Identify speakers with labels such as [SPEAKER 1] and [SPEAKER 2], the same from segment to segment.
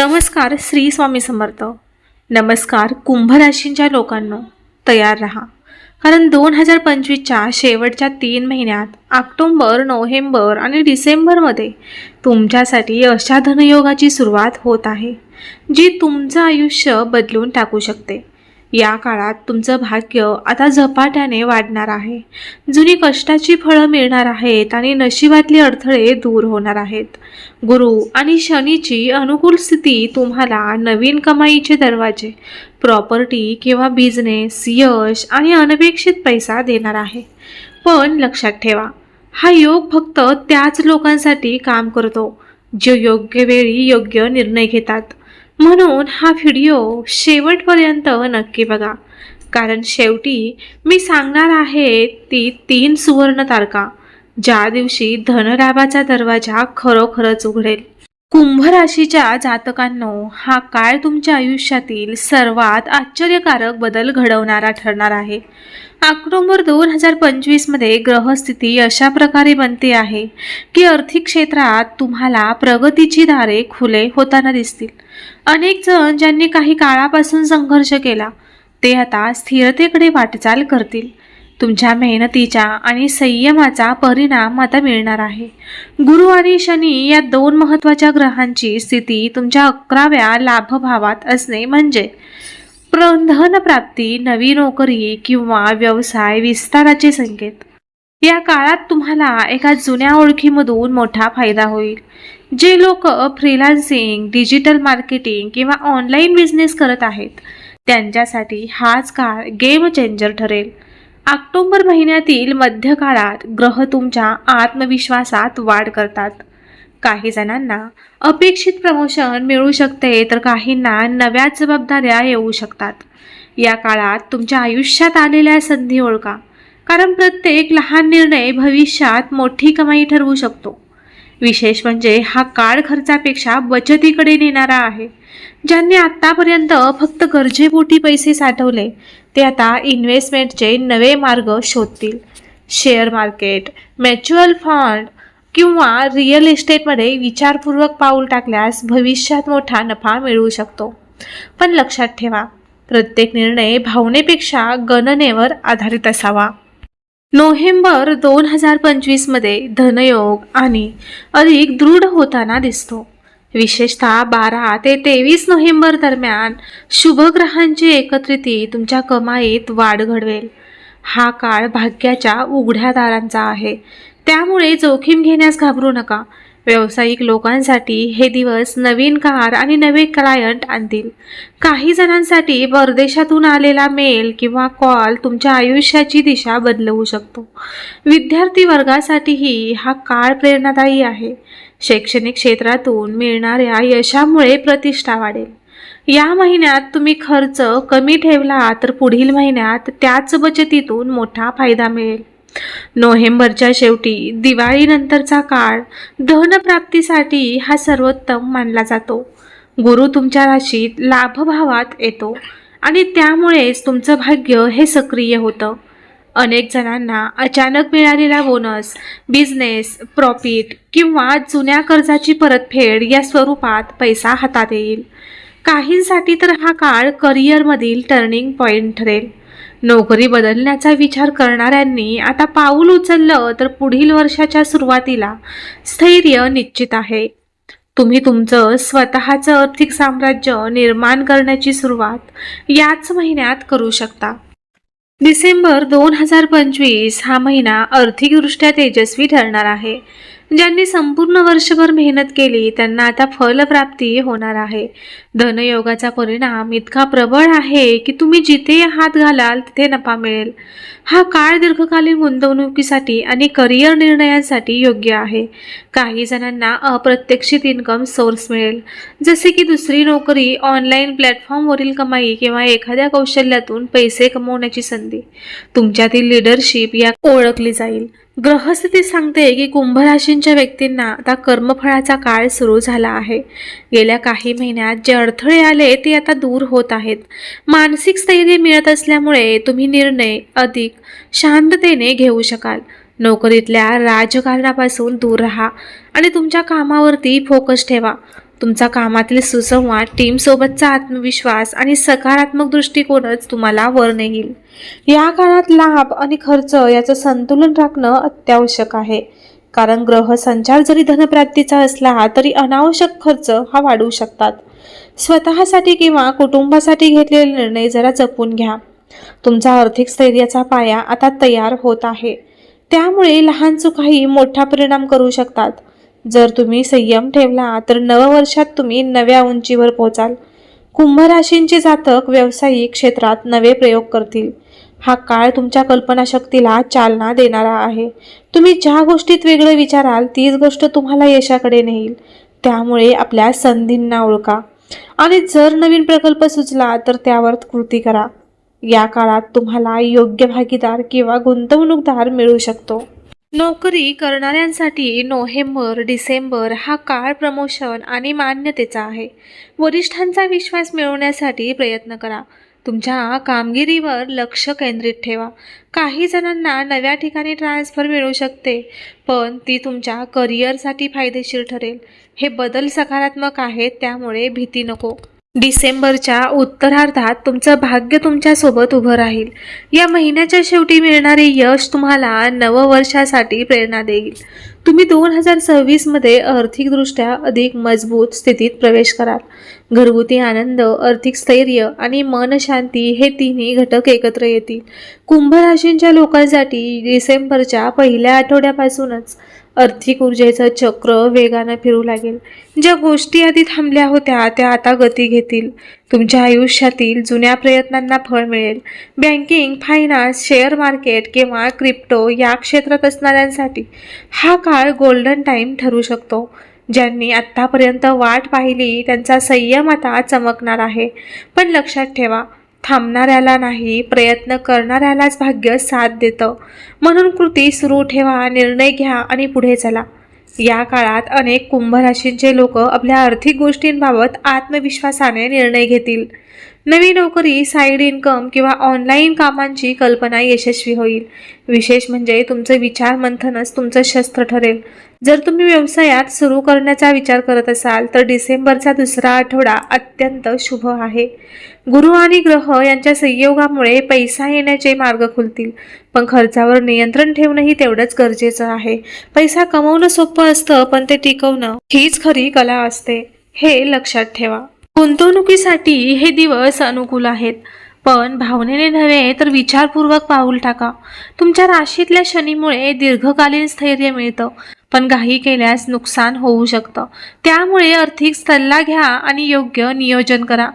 [SPEAKER 1] नमस्कार श्री स्वामी समर्थ. नमस्कार कुंभ राशींच्या लोकांनो तयार राहा. कारण दोन हजार पंचवीसच्या शेवटच्या तीन महिन्यात ऑक्टोंबर नोव्हेंबर आणि डिसेंबरमध्ये तुमच्यासाठी अशा धनयोगाची सुरुवात होत आहे जी तुमचं आयुष्य बदलून टाकू शकते. या काळात तुमचं भाग्य आता झपाट्याने वाढणार आहे. जुनी कष्टाची फळं मिळणार आहेत आणि नशिबातले अडथळे दूर होणार आहेत. गुरु आणि शनीची अनुकूल स्थिती तुम्हाला नवीन कमाईचे दरवाजे प्रॉपर्टी किंवा बिझनेस यश आणि अनपेक्षित पैसा देणार आहे. पण लक्षात ठेवा हा योग फक्त त्याच लोकांसाठी काम करतो जे योग्य वेळी योग्य निर्णय घेतात. म्हणून हा व्हिडिओ शेवटपर्यंत नक्की बघा. कारण शेवटी मी सांगणार आहे ती तीन सुवर्ण तारका ज्या दिवशी धनराबाचा दरवाजा खरोखरच उघडेल. कुंभ राशीच्या जातकांनो हा काळ तुमच्या आयुष्यातील सर्वात आश्चर्यकारक बदल घडवणारा ठरणार आहे. ऑक्टोबर दोन हजार पंचवीसमध्ये ग्रहस्थिती अशा प्रकारे बनते आहे की आर्थिक क्षेत्रात तुम्हाला प्रगतीची दारे खुले होताना दिसतील. अनेक जण ज्यांनी काही काळापासून संघर्ष केला ते आता स्थिरतेकडे वाटचाल करतील. तुमच्या मेहनतीच्या आणि संयमाचा परिणाम आता मिळणार आहे. गुरु आणि शनी या दोन महत्त्वाच्या ग्रहांची स्थिती तुमच्या अकराव्या लाभभावात असणे म्हणजे प्रंधनप्राप्ती नवी नोकरी किंवा व्यवसाय विस्ताराचे संकेत. या काळात तुम्हाला एका जुन्या ओळखीमधून मोठा फायदा होईल. जे लोक फ्रीलान्सिंग डिजिटल मार्केटिंग किंवा ऑनलाईन बिझनेस करत आहेत त्यांच्यासाठी हाच काळ गेम चेंजर ठरेल. ऑक्टोबर महिन्यातील मध्य काळात ग्रह तुमच्या आत्मविश्वासात वाढ करतात. काही जणांना अपेक्षित प्रमोशन मिळू शकते तर काहींना नव्या जबाबदाऱ्या येऊ शकतात. या काळात तुमच्या आयुष्यात आलेल्या संधी ओळखा कारण प्रत्येक लहान निर्णय भविष्यात मोठी कमाई ठरवू शकतो. विशेष म्हणजे हा काळ खर्चापेक्षा बचतीकडे नेणारा आहे ज्यांनी आत्तापर्यंत फक्त गरजेपोटी पैसे साठवले ते आता इन्व्हेस्टमेंटचे नवे मार्ग शोधतील. शेअर मार्केट म्युच्युअल फंड किंवा रिअल इस्टेटमध्ये विचारपूर्वक पाऊल टाकल्यास भविष्यात मोठा नफा मिळू शकतो. पण लक्षात ठेवा प्रत्येक निर्णय भावनेपेक्षा गणनेवर आधारित असावा. नोव्हेंबर दोन हजार पंचवीसमध्ये धनयोग आणि अधिक दृढ होताना दिसतो. विशेषतः बारा ते तेवीस नोव्हेंबर दरम्यान शुभग्रहांची एकत्रिती तुमच्या कमाईत वाढ घडवेल. हा काळ भाग्याच्या उघड्या दारांचा आहे. त्यामुळे जोखीम घेण्यास घाबरू नका. व्यावसायिक लोकांसाठी हे दिवस नवीन कार आणि नवे क्लायंट आणतील. काही जणांसाठी परदेशातून आलेला मेल किंवा कॉल तुमच्या आयुष्याची दिशा बदलवू शकतो. विद्यार्थी वर्गासाठीही हा काळ प्रेरणादायी आहे. शैक्षणिक क्षेत्रातून मिळणाऱ्या यशामुळे प्रतिष्ठा वाढेल. या महिन्यात तुम्ही खर्च कमी ठेवला तर पुढील महिन्यात त्याच बचतीतून मोठा फायदा मिळेल. नोव्हेंबरच्या शेवटी दिवाळीनंतरचा काळ धनप्राप्तीसाठी हा सर्वोत्तम मानला जातो. गुरु तुमच्या राशीत लाभभावात येतो आणि त्यामुळेच तुमचं भाग्य हे सक्रिय होतं. अनेक जणांना अचानक मिळालेला बोनस बिझनेस प्रॉफिट किंवा जुन्या कर्जाची परतफेड या स्वरूपात पैसा हातात येईल. काहींसाठी तर हा काळ करिअरमधील टर्निंग पॉईंट ठरेल. नोकरी बदलण्याचा विचार करणाऱ्यांनी आता पाऊल उचललं तर पुढील वर्षाच्या सुरुवातीला स्थैर्य निश्चित आहे. तुम्ही तुमचं स्वतःचं आर्थिक साम्राज्य निर्माण करण्याची सुरुवात याच महिन्यात करू शकता. डिसेंबर दोन हजार पंचवीस हा महिना आर्थिकदृष्ट्या तेजस्वी ठरणार आहे. ज्यांनी संपूर्ण वर्षभर मेहनत केली त्यांना आता फलप्राप्ती होणार आहे. धनयोगाचा परिणाम इतका प्रबळ आहे की तुम्ही जिथे हात घालाल तिथे नफा मिळेल. हा काळ दीर्घकालीन गुंतवणुकीसाठी आणि करिअर निर्णयांसाठी योग्य आहे. काही जणांना अप्रत्यक्षित इन्कम सोर्स मिळेल. जसे की दुसरी नोकरी ऑनलाईन प्लॅटफॉर्मवरील कमाई किंवा एखाद्या कौशल्यातून पैसे कमवण्याची संधी. तुमच्यातील लिडरशिप या ओळखली जाईल. ग्रहस्थिती सांगते की कुंभराशींच्या व्यक्तींना आता कर्मफळाचा काळ सुरू झाला आहे. गेल्या काही महिन्यात जे अडथळे आले ते आता दूर होत आहेत. मानसिक स्थैर्य मिळत असल्यामुळे तुम्ही निर्णय अधिक शांततेने घेऊ शकाल. नोकरीतल्या राजकारणापासून दूर राहा आणि तुमच्या कामावरती फोकस ठेवा. तुमचा कामातील सुसंवाद टीमसोबतचा आत्मविश्वास आणि सकारात्मक दृष्टिकोनच तुम्हाला वर नेईल. या काळात लाभ आणि खर्च याचं संतुलन राखणं अत्यावश्यक आहे. कारण ग्रह संचार जरी धनप्राप्तीचा असला तरी अनावश्यक खर्च हा वाढू शकतात. स्वतःसाठी किंवा कुटुंबासाठी घेतलेले निर्णय जरा जपून घ्या. तुमचा आर्थिक स्थैर्याचा पाया आता तयार होत आहे. त्यामुळे लहान चुकाही मोठा परिणाम करू शकतात. जर तुम्ही संयम ठेवला तर नववर्षात तुम्ही नव्या उंचीवर पोचाल. कुंभराशींचे जातक व्यावसायिक क्षेत्रात नवे प्रयोग करतील. हा काळ तुमच्या कल्पनाशक्तीला चालना देणारा आहे. तुम्ही ज्या गोष्टीत वेगळं विचाराल तीच गोष्ट तुम्हाला यशाकडे नेईल. त्यामुळे आपल्या संधींना ओळखा. आणि जर नवीन प्रकल्प सुचला तर त्यावर कृती करा. या काळात तुम्हाला योग्य भागीदार किंवा गुंतवणूकदार मिळू शकतो. नोकरी करणाऱ्यांसाठी नोव्हेंबर डिसेंबर हा काळ प्रमोशन आणि मान्यतेचा आहे. वरिष्ठांचा विश्वास मिळवण्यासाठी प्रयत्न करा. तुमच्या कामगिरीवर लक्ष केंद्रित ठेवा. काही जणांना नव्या ठिकाणी ट्रान्सफर मिळू शकते पण ती तुमच्या करिअरसाठी फायदेशीर ठरेल. हे बदल सकारात्मक आहेत त्यामुळे भीती नको. डिसेंबरच्या उत्तरार्धात तुमचं भाग्य तुमच्यासोबत उभं राहील. या महिन्याच्या शेवटी मिळणारे यश तुम्हाला नववर्षासाठी प्रेरणा देईल. तुम्ही दोन हजार सव्वीसमध्ये आर्थिकदृष्ट्या अधिक मजबूत स्थितीत प्रवेश कराल. घरगुती आनंद आर्थिक स्थैर्य आणि मनशांती हे तिन्ही घटक एकत्र येतील. कुंभ राशींच्या लोकांसाठी डिसेंबरच्या पहिल्या आठवड्यापासूनच आर्थिक ऊर्जेचं चक्र वेगानं फिरू लागेल. ज्या गोष्टी आधी थांबल्या होत्या त्या आता गती घेतील. तुमच्या आयुष्यातील जुन्या प्रयत्नांना फळ मिळेल. बँकिंग फायनान्स शेअर मार्केट किंवा क्रिप्टो या क्षेत्रात असणाऱ्यांसाठी हा काळ गोल्डन टाईम ठरू शकतो. ज्यांनी आत्तापर्यंत वाट पाहिली त्यांचा संयम आता चमकणार आहे. पण लक्षात ठेवा थांबणाऱ्याला नाही प्रयत्न करणाऱ्यालाच भाग्य साथ देतं. म्हणून कृती सुरू ठेवा निर्णय घ्या आणि पुढे चला. या काळात अनेक कुंभराशींचे लोक आपल्या आर्थिक गोष्टींबाबत आत्मविश्वासाने निर्णय घेतील. नवी नोकरी साईड इन्कम किंवा ऑनलाईन कामांची कल्पना यशस्वी होईल. विशेष म्हणजे तुमचं विचार मंथनच तुमचं शस्त्र ठरेल. जर तुम्ही व्यवसायात सुरू करण्याचा विचार करत असाल तर डिसेंबरचा दुसरा आठवडा अत्यंत शुभ आहे. गुरु आणि ग्रह यांच्या संयोगामुळे पैसा येण्याचे मार्ग खुलतील पण खर्चावर नियंत्रण ठेवणंही तेवढंच गरजेचं आहे. पैसा कमवणं सोपं असतं पण ते टिकवणं हीच खरी कला असते हे लक्षात ठेवा. गुंतवणुकीसाठी हे दिवस अनुकूल आहेत पण भावनेने नव्हे तर विचारपूर्वक पाऊल टाका. तुमच्या राशीतल्या शनीमुळे दीर्घकालीन स्थैर्य मिळतं. पण घाई केल्यास नुकसान होऊ शकतं. त्यामुळे आर्थिक सल्ला घ्या आणि योग्य नियोजन करा.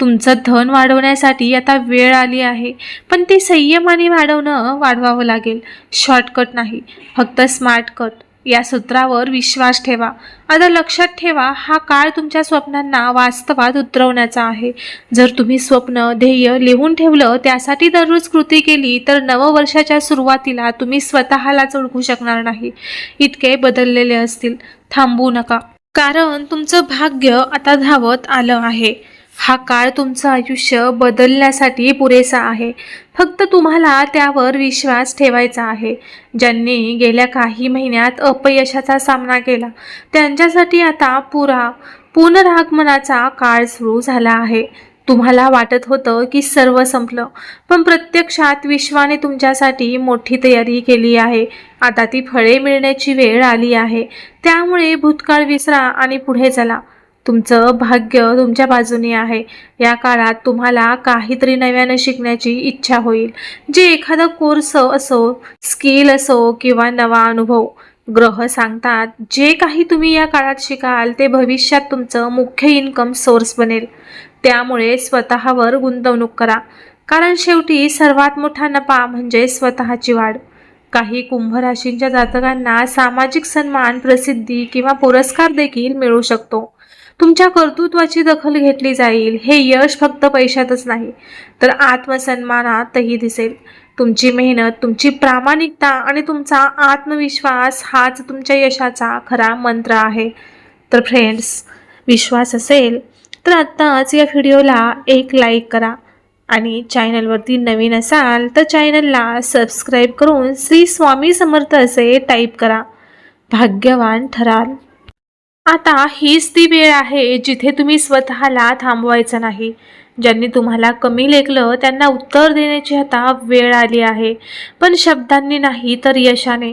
[SPEAKER 1] तुमचं धन वाढवण्यासाठी आता वेळ आली आहे पण ते संयमाने वाढवणं वाढवावं लागेल. शॉर्टकट नाही फक्त स्मार्ट कट. या सूत्रावर विश्वास ठेवा. आता लक्षात ठेवा हा काळ तुमच्या स्वप्नांना वास्तवात उतरवण्याचा आहे. जर तुम्ही स्वप्न ध्येय लिहून ठेवलं त्यासाठी दररोज कृती केली तर नववर्षाच्या सुरुवातीला तुम्ही स्वतःलाच ओळखू शकणार नाही. इतके बदललेले असतील. थांबू नका. कारण तुमचं भाग्य आता धावत आलं आहे. हा काळ तुमचं आयुष्य बदलण्यासाठी पुरेसा आहे. फक्त तुम्हाला त्यावर विश्वास ठेवायचा आहे. ज्यांनी गेल्या काही महिन्यात अपयशाचा सामना केला त्यांच्यासाठी आता पुरा पुनरागमनाचा काळ सुरू झाला आहे. तुम्हाला वाटत होतं की सर्व संपलं पण प्रत्यक्षात विश्वाने तुमच्यासाठी मोठी तयारी केली आहे. आता ती फळे मिळण्याची वेळ आली आहे. त्यामुळे भूतकाळ विसरा आणि पुढे चला. तुमचं भाग्य तुमच्या बाजूने आहे. या काळात तुम्हाला काहीतरी नव्यानं शिकण्याची इच्छा होईल. जे एखादा कोर्स असो स्किल असो किंवा नवा अनुभव ग्रह सांगतात जे काही तुम्ही या काळात शिकाल ते भविष्यात तुमचं मुख्य इन्कम सोर्स बनेल. त्यामुळे स्वतःवर गुंतवणूक करा. कारण शेवटी सर्वात मोठा नफा म्हणजे स्वतःची वाढ. काही कुंभ राशींच्या जातकांना सामाजिक सन्मान प्रसिद्धी किंवा पुरस्कार देखील मिळू शकतो. तुमच्या कर्तृत्वाची दखल घेतली जाईल. हे यश फक्त पैशातच नाही तर आत्मसन्मानातही दिसेल. तुमची मेहनत तुमची प्रामाणिकता आणि तुमचा आत्मविश्वास हाच तुमच्या यशाचा खरा मंत्र आहे. तर फ्रेंड्स विश्वास असेल तर आत्ताच या व्हिडिओला एक लाईक करा आणि चॅनलवरती नवीन असाल तर चॅनलला सबस्क्राईब करून श्री स्वामी समर्थ असे टाईप करा. भाग्यवान ठराल. आता हीच ती वेळ आहे जिथे तुम्ही स्वतःला थांबवायचं नाही. ज्यांनी तुम्हाला कमी लेखलं त्यांना उत्तर देण्याची आता वेळ आली आहे. पण शब्दांनी नाही तर यशाने.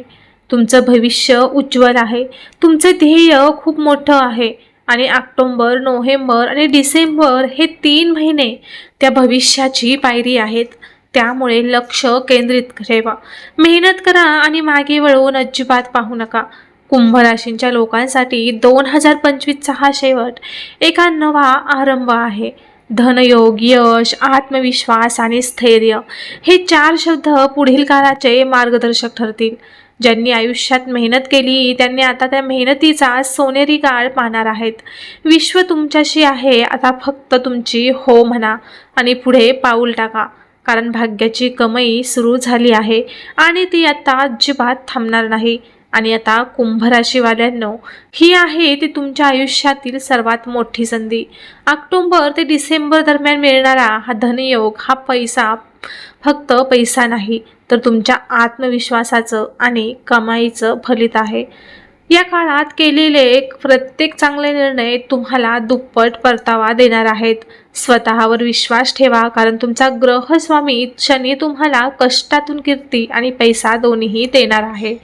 [SPEAKER 1] तुमचं भविष्य उज्ज्वल आहे. तुमचे ध्येय खूप मोठं आहे. आणि ऑक्टोंबर नोव्हेंबर आणि डिसेंबर हे तीन महिने त्या भविष्याची पायरी आहेत. त्यामुळे लक्ष केंद्रित ठेवा. मेहनत करा आणि मागे वळून अजिबात पाहू नका. कुंभ राशींच्या लोकांसाठी दोन हजार पंचवीसचा हा शेवट. एका नवा आरंभ आहे. धनयोग यश आत्मविश्वास आणि स्थैर्य हे चार शब्द पुढील काळाचे मार्गदर्शक ठरतील. ज्यांनी आयुष्यात मेहनत केली त्यांनी आता त्या मेहनतीचा सोनेरी काळ पाहणार आहेत. विश्व तुमच्याशी आहे आता फक्त तुमची हो म्हणा आणि पुढे पाऊल टाका. कारण भाग्याची कमाई सुरू झाली आहे आणि ती आता अजिबात थांबणार नाही. आणि आता कुंभराशीवाल्यांनो ही आहे ती तुमच्या आयुष्यातील सर्वात मोठी संधी. ऑक्टोंबर ते डिसेंबर दरम्यान मिळणारा हा धनयोग हा पैसा फक्त पैसा नाही तर तुमच्या आत्मविश्वासाचं आणि कमाईचं फलित आहे. या काळात केलेले प्रत्येक चांगले निर्णय तुम्हाला दुप्पट परतावा देणार आहेत. स्वतःवर विश्वास ठेवा कारण तुमचा ग्रहस्वामी शनी तुम्हाला कष्टातून कीर्ती आणि पैसा दोन्हीही देणार आहे.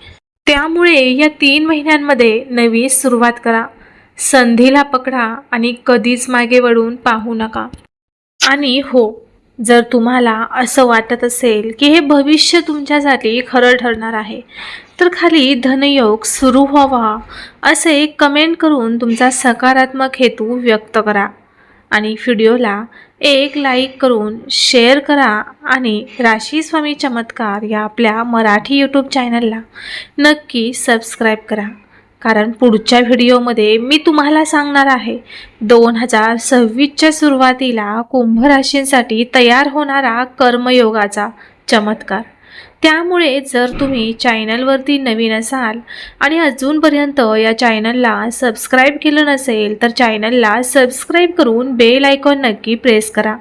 [SPEAKER 1] त्यामुळे या तीन महिन्यांमध्ये नवी सुरुवात करा. संधीला पकडा आणि कधीच मागे वळून पाहू नका. आणि हो जर तुम्हाला असं वाटत असेल की हे भविष्य तुमच्यासाठी खरं ठरणार आहे तर खाली धनयोग सुरू व्हावा असे कमेंट करून तुमचा सकारात्मक हेतू व्यक्त करा. आणि व्हिडिओला एक लाईक करून शेअर करा आणि राशी स्वामी चमत्कार या आपल्या मराठी यूट्यूब चॅनलला नक्की सबस्क्राईब करा. कारण पुढच्या व्हिडिओमध्ये मी तुम्हाला सांगणार आहे दोन हजार सव्वीसच्या सुरुवातीला कुंभ राशींसाठी तयार होणारा कर्मयोगाचा चमत्कार. त्यामुळे जर तुम्ही चॅनलवरती नवीन असाल आणि अजूनपर्यंत या चॅनलला सबस्क्राईब केलं नसेल तर चॅनलला सबस्क्राईब करून बेल आयकॉन नक्की प्रेस करा.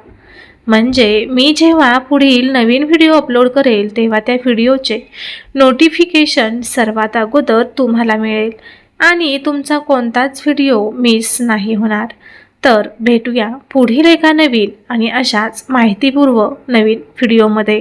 [SPEAKER 1] म्हणजे मी जेव्हा पुढील नवीन व्हिडिओ अपलोड करेल तेव्हा त्या व्हिडिओचे नोटिफिकेशन सर्वात अगोदर तुम्हाला मिळेल आणि तुमचा कोणताच व्हिडिओ मिस नाही होणार. तर भेटूया पुढील एका नवीन आणि अशाच माहितीपूर्व नवीन व्हिडिओमध्ये.